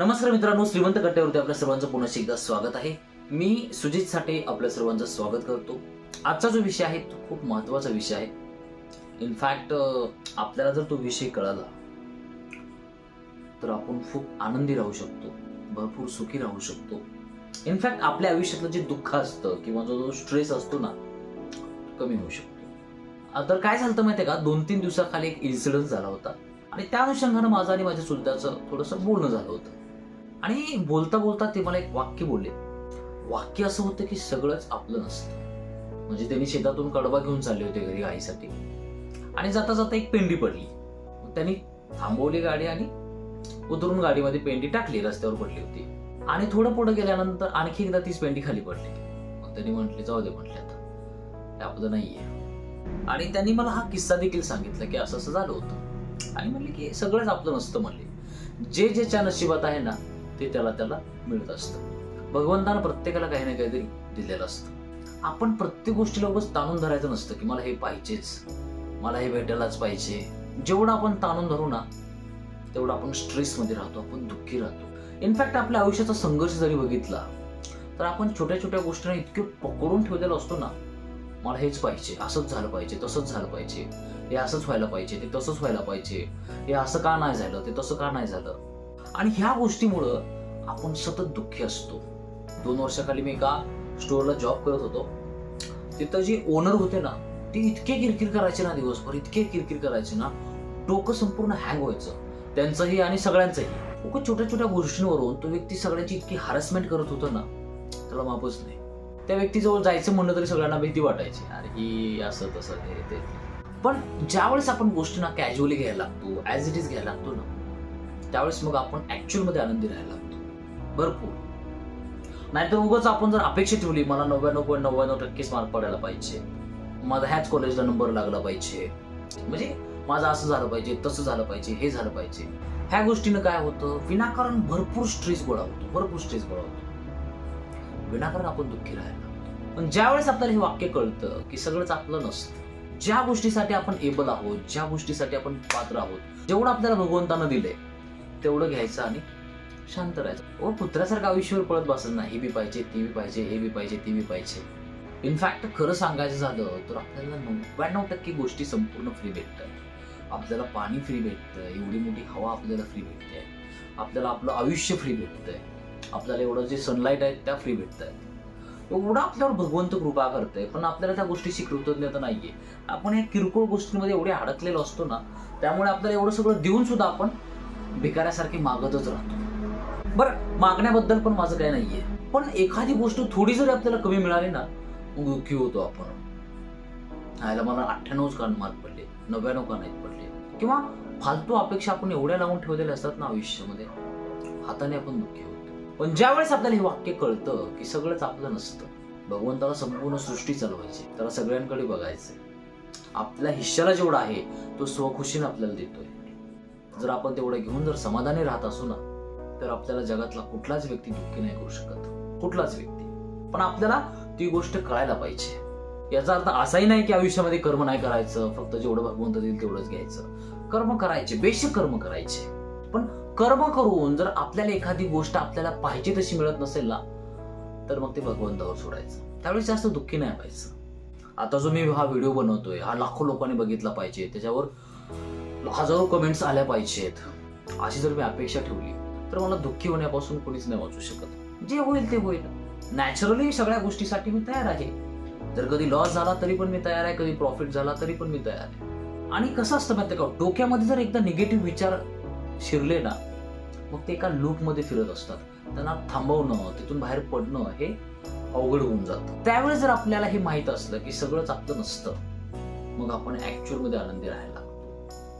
नमस्कार मित्रांनो श्रीमंत कट्ट्यावरती आपल्या सर्वांचं पुन्हा एकदा स्वागत आहे. मी सुजित साठे आपल्या सर्वांचं स्वागत करतो. आजचा जो विषय आहे तो खूप महत्त्वाचा विषय आहे. इनफॅक्ट आपल्याला जर तो विषय कळाला तर आपण खूप आनंदी राहू शकतो भरपूर सुखी राहू शकतो. इनफॅक्ट आपल्या आयुष्यातलं जे दुःख असतं किंवा जो जो स्ट्रेस असतो ना कमी होऊ शकतो. तर काय झालं माहितीये का? दोन तीन दिवसाखाली एक इन्सिडन्स झाला होता. आणि त्या अनुषंगानं माझं आणि माझ्या सुद्धाचं थोडंसं बोलणं झालं होतं. आणि बोलता बोलता ते मला एक वाक्य बोलले. वाक्य असं होतं की सगळंच आपलं नसतं. म्हणजे त्यांनी शेतातून कडबा घेऊन चालले होते घरी आईसाठी. आणि जाता जाता एक पेंडी पडली. मग त्यांनी थांबवली गाडी आणि उतरून गाडीमध्ये पेंडी टाकली रस्त्यावर पडली होती. आणि थोडं पुढे गेल्यानंतर आणखी एकदा तीच पेंडी खाली पडली. मग त्यांनी म्हटले जाऊ दे म्हटले आता. हे आपलं नाहीये. आणि त्यांनी मला हा किस्सा देखील सांगितला की असं असं झालं होतं. आणि म्हणले की सगळंच आपलं नसतं म्हणले. जे ज्याच्या नशिबात आहे ना ते त्याला त्याला मिळत असतं. भगवंतानं प्रत्येकाला काही ना काहीतरी दिलेलं असतं. आपण प्रत्येक गोष्टीला उगाच ताणून धरायचं नसतं की मला हे पाहिजेच मला हे भेटायलाच पाहिजे. जेवढं आपण ताणून धरू ना तेवढं आपण स्ट्रेसमध्ये राहतो आपण दुःखी राहतो. इनफॅक्ट आपल्या आयुष्याचा संघर्ष जरी बघितला तर आपण छोट्या छोट्या गोष्टींना इतके पकडून ठेवलेलं असतो ना मला हेच पाहिजे असंच झालं पाहिजे तसंच झालं पाहिजे हे असंच व्हायला पाहिजे ते तसंच व्हायला पाहिजे हे असं का नाही झालं ते तसं का नाही झालं? आणि ह्या गोष्टीमुळं आपण सतत दुःखी असतो. दोन वर्षाखाली मी एका स्टोअरला जॉब करत होतो. तिथं जे ओनर होते ना ते इतके किरकिर करायचे ना दिवसभर इतके किरकिर करायचे ना डोकं संपूर्ण हँग व्हायचं. त्यांचंही आणि सगळ्यांचंही. खूप छोट्या छोट्या गोष्टींवरून तो व्यक्ती सगळ्यांची इतकी हॅरसमेंट करत होता ना त्याला मापच नाही. त्या व्यक्तीजवळ जायचं म्हणलं तरी सगळ्यांना भीती वाटायची. अरे ही असं तसं ते. पण ज्यावेळेस आपण गोष्टींना कॅज्युअली घ्यायला लागतो ऍज इट इज घ्यायला लागतो ना त्यावेळेस मग आपण ऍक्च्युअलमध्ये आनंदी राहायला लागतो. भरपूर. नाहीतर उगाच आपण जर अपेक्षा ठेवली मला नव्याण्णव पॉईंट नव्याण्णव टक्केच मार्क पडायला पाहिजे. माझा ह्याच कॉलेजला नंबर लागला पाहिजे. म्हणजे माझं असं झालं पाहिजे तसं झालं पाहिजे हे झालं पाहिजे. ह्या गोष्टीनं काय होतं? विनाकारण भरपूर स्ट्रेस गोळा होतो. भरपूर स्ट्रेस गोळा होतो. विनाकारण आपण दुःखी राहायला पण ज्यावेळेस आपल्याला हे वाक्य कळतं की सगळंच आपलं नसतं ज्या गोष्टीसाठी आपण एबल आहोत ज्या गोष्टीसाठी आपण पात्र आहोत जेवढं आपल्याला भगवंतानं दिलंय तेवढं घ्यायचं आणि शांत राहायचं. व पुत्रासारखं आयुष्यावर पळत बसत नाही. हे बी पाहिजे ते बी पाहिजे हे बी पाहिजे ते बी पाहिजे. इनफॅक्ट खरं सांगायचं झालं तर आपल्याला नव्याण्णव टक्के गोष्टी संपूर्ण फ्री भेटतात. आपल्याला पाणी फ्री भेटतं एवढी मोठी हवा आपल्याला फ्री भेटते. आपल्याला आपलं आयुष्य फ्री भेटतंय. आपल्याला एवढं जे सनलाईट आहेत त्या फ्री भेटत आहेत एवढं आपल्यावर भगवंत कृपा करतंय पण आपल्याला त्या गोष्टीची कृतज्ञता नाहीये. आपण या किरकोळ गोष्टींमध्ये एवढे अडकलेलो असतो ना त्यामुळे आपल्याला एवढं सगळं देऊन सुद्धा आपण भिकाऱ्यासारखे मागतच राहतो. बरं मागण्याबद्दल पण माझं काही नाहीये. पण एखादी गोष्ट थोडी जरी आपल्याला कमी मिळाली ना मग दुःखी होतो आपण. ह्याला मला अठ्ठ्याण्णवच कान मार्क पडले नव्याण्णव का नाहीत पडले. किंवा फालतू अपेक्षा आपण एवढ्या लावून ठेवलेल्या असतात ना आयुष्यामध्ये हाताने आपण दुःखी होतो. पण ज्यावेळेस आपल्याला हे वाक्य कळतं की सगळंच आपलं नसतं भगवंताला संपूर्ण सृष्टी चालवायची त्याला सगळ्यांकडे बघायचंय. आपल्या हिश्श्याला जेवढा आहे तो स्वखुशीने आपल्याला देतोय. जर आपण तेवढं घेऊन जर समाधानी राहत असू ना तर आपल्याला जगातला कुठलाच व्यक्ती दुःखी नाही करू शकत. कुठलाच व्यक्ती. पण आपल्याला ती गोष्ट कळायला पाहिजे. याचा अर्थ असाही नाही की आयुष्यामध्ये कर्म नाही करायचं फक्त जेवढं भगवंत देईल तेवढंच घ्यायचं. कर्म करायचे बेशक कर्म करायचे. पण कर्म करून जर आपल्याला एखादी गोष्ट आपल्याला पाहिजे तशी मिळत नसेल ना तर मग ते भगवंतावर सोडायचं. त्यावेळेस जास्त दुःखी नाही व्हायचं. आता जो मी हा व्हिडिओ बनवतोय हा लाखो लोकांनी बघितला पाहिजे. त्याच्यावर हजारो कमेंट्स आल्या पाहिजेत. अशी जर मी अपेक्षा ठेवली तर मला दुःखी होण्यापासून कोणीच नाही वाचू शकत. जे होईल ते होईल. नॅचरली सगळ्या गोष्टीसाठी मी तयार आहे. जर कधी लॉस झाला तरी पण मी तयार आहे. कधी प्रॉफिट झाला तरी पण मी तयार आहे. आणि कसं असतं माहिती का? डोक्यामध्ये जर एकदा निगेटिव्ह विचार शिरले ना मग ते एका लूपमध्ये फिरत असतात. त्यांना थांबवणं तिथून बाहेर पडणं हे अवघड होऊन जातं. त्यावेळेस जर आपल्याला हे माहीत असलं की सगळंच आपलं नसतं मग आपण ऍक्च्युअलमध्ये आनंदी राहायला